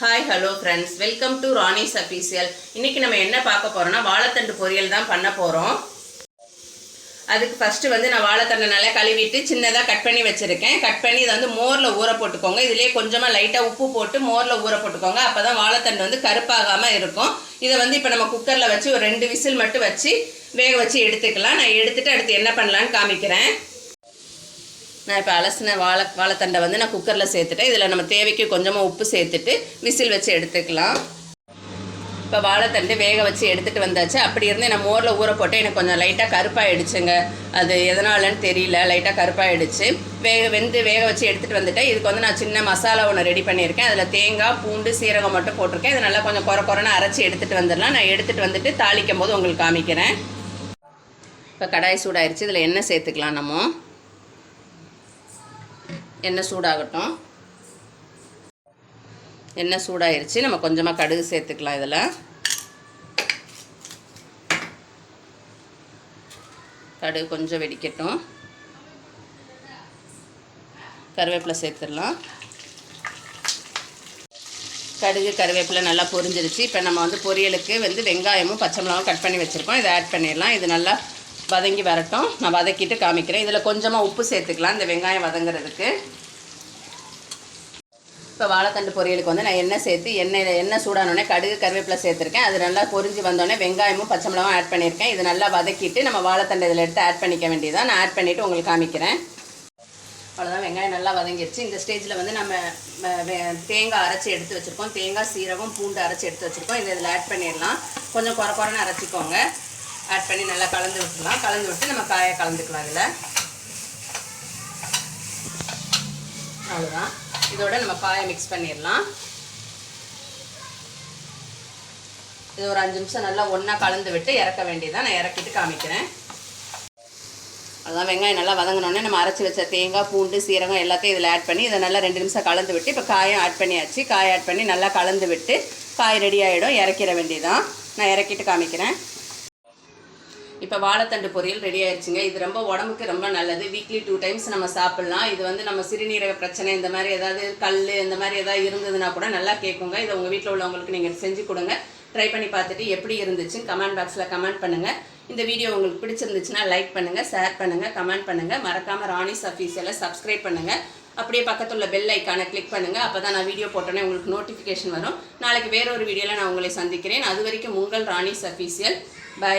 Hi hello friends welcome to Rani's official இன்றைக்கி நம்ம என்ன பார்க்க போகிறோம்னா வாழைத்தண்டு பொரியல் தான் பண்ண போகிறோம் அதுக்கு ஃபஸ்ட்டு வந்து நான் வாழைத்தண்டை நல்லா கழுவிட்டு சின்னதாக கட் பண்ணி வச்சுருக்கேன். கட் பண்ணி இதை வந்து மோரில் ஊற போட்டுக்கோங்க. இதுலேயே கொஞ்சமாக லைட்டாக உப்பு போட்டு மோரில் ஊற போட்டுக்கோங்க. அப்போ தான் வாழைத்தண்டு வந்து கருப்பாகாமல் இருக்கும். இதை வந்து இப்போ நம்ம குக்கரில் வச்சு ஒரு ரெண்டு விசில் மட்டும் வச்சு வேக வச்சு எடுத்துக்கலாம். நான் எடுத்துகிட்டு அடுத்து என்ன பண்ணலான்னு காமிக்கிறேன். நான் இப்போ அலசின வாழை வாழைத்தண்டை வந்து நான் குக்கரில் சேர்த்துட்டேன். இதில் நம்ம தேவைக்கு கொஞ்சமாக உப்பு சேர்த்துட்டு விசில் வச்சு எடுத்துக்கலாம். இப்போ வாழைத்தண்டு வேக வச்சு எடுத்துகிட்டு வந்தாச்சு. அப்படி இருந்து நான் மோரில் ஊற போட்டு எனக்கு கொஞ்சம் லைட்டாக கருப்பாயிடுச்சுங்க. அது எதனாலன்னு தெரியல. லைட்டாக கருப்பாயிடுச்சு. வேக வெந்து வேக வச்சு எடுத்துகிட்டு வந்துட்டேன். இதுக்கு வந்து நான் சின்ன மசாலா ஒன்று ரெடி பண்ணியிருக்கேன். அதில் தேங்காய் பூண்டு சீரகம் மட்டும் போட்டிருக்கேன். இதை நல்லா கொஞ்சம் குறை குறைன்னு அரைச்சி எடுத்துகிட்டு வந்துடலாம். நான் எடுத்துகிட்டு வந்துட்டு தாளிக்கும் போது உங்களுக்கு காமிக்கிறேன். இப்போ கடாய் சூடாயிருச்சு. இதில் எண்ணெய் சேர்த்துக்கலாம் நம்ம. எண்ணெய் சூடாகட்டும். எண்ணெய் சூடாயிருச்சு. நம்ம கொஞ்சமாக கடுகு சேர்த்துக்கலாம் இதில். கடுகு கொஞ்சம் வெடிக்கட்டும். கருவேப்பிலை சேர்த்துடலாம். கடுகு கருவேப்பிலை நல்லா பொரிஞ்சிருச்சு. இப்போ நம்ம வந்து பொரியலுக்கு வந்து வெங்காயமும் பச்சை மிளகாவும் கட் பண்ணி வச்சுருக்கோம். இதை ஆட் பண்ணிடலாம். இது நல்லா வதங்கி வரட்டும். நான் வதக்கிட்டு காமிக்கிறேன். இதில் கொஞ்சமாக உப்பு சேர்த்துக்கலாம். இந்த வெங்காயம் வதங்குறதுக்கு. இப்போ வாழைத்தண்டு பொரியலுக்கு வந்து நான் எண்ணெய் சேர்த்து எண்ணெயில் எண்ணெய் சூடானோடனே கடுகு கருவேப்பிலை சேர்த்துருக்கேன். அது நல்லா பொரிஞ்சு வந்தோடனே வெங்காயமும் பச்சை மிளகாவும் ஆட் பண்ணியிருக்கேன். இது நல்லா வதக்கிட்டு நம்ம வாழைத்தண்டு இதில் எடுத்து ஆட் பண்ணிக்க வேண்டியதான் நான் ஆட் பண்ணிவிட்டு உங்களுக்கு காமிக்கிறேன். அவ்வளோதான் வெங்காயம் நல்லா வதங்கிடுச்சு இந்த ஸ்டேஜில் வந்து நம்ம தேங்காய் அரைச்சி எடுத்து வச்சுருக்கோம். தேங்காய் சீரகம் பூண்டு அரைச்சி எடுத்து வச்சுருக்கோம். இதை இதில் ஆட் பண்ணிடலாம். கொஞ்சம் குறை குறைன்னு அரைச்சிக்கோங்க. ஆட் பண்ணி நல்லா கலந்து விட்டுலாம் கலந்து விட்டு நம்ம காயை கலந்துக்கலாம் இதில். அவ்வளோதான். இதோட நம்ம காயை மிக்ஸ் பண்ணிடலாம். இது ஒரு அஞ்சு நிமிஷம் நல்லா ஒன்றா கலந்து விட்டு இறக்க வேண்டியதான் நான் இறக்கிட்டு காமிக்கிறேன். அதான் வெங்காயம் நல்லா வதங்கினோடனே நம்ம அரைச்சி வச்ச தேங்காய் பூண்டு சீரகம் எல்லாத்தையும் இதில் ஆட் பண்ணி இதை நல்லா ரெண்டு நிமிஷம் கலந்து விட்டு இப்போ காயும் ஆட் பண்ணியாச்சு. காய் ஆட் பண்ணி நல்லா கலந்து விட்டு காய் ரெடி ஆகிடும் இறக்கிற வேண்டியதான் நான் இறக்கிட்டு காமிக்கிறேன். இப்போ வாழைத்தண்டு பொரியல் ரெடி ஆயிடுச்சுங்க இது ரொம்ப உடம்புக்கு ரொம்ப நல்லது. வீக்லி டூ டைம்ஸ் நம்ம சாப்பிட்லாம். இது வந்து நம்ம சிறுநீரக பிரச்சனை இந்த மாதிரி ஏதாவது கல் இந்த மாதிரி ஏதாவது இருந்ததுன்னா கூட நல்லா கேட்குங்க இதை உங்கள் வீட்டில் உள்ளவங்களுக்கு நீங்கள் செஞ்சு கொடுங்க. ட்ரை பண்ணி பார்த்துட்டு எப்படி இருந்துச்சு கமெண்ட் பாக்ஸில் கமெண்ட் பண்ணுங்கள் இந்த வீடியோ உங்களுக்கு பிடிச்சிருந்துச்சுன்னா லைக் பண்ணுங்கள் ஷேர் பண்ணுங்கள் கமெண்ட் பண்ணுங்கள் மறக்காமல் ராணிஸ் அஃபீஷியலை சப்ஸ்கிரைப் பண்ணுங்கள் அப்படியே பக்கத்துல பெல் ஐக்கானை கிளிக் பண்ணுங்கள் அப்போ தான் நான் வீடியோ போட்டோன்னே உங்களுக்கு நோட்டிஃபிகேஷன் வரும். நாளைக்கு வேற ஒரு வீடியோவில் நான் உங்களை சந்திக்கிறேன். அது வரைக்கும் உங்கள் ராணிஸ் அஃபீஷியல் பை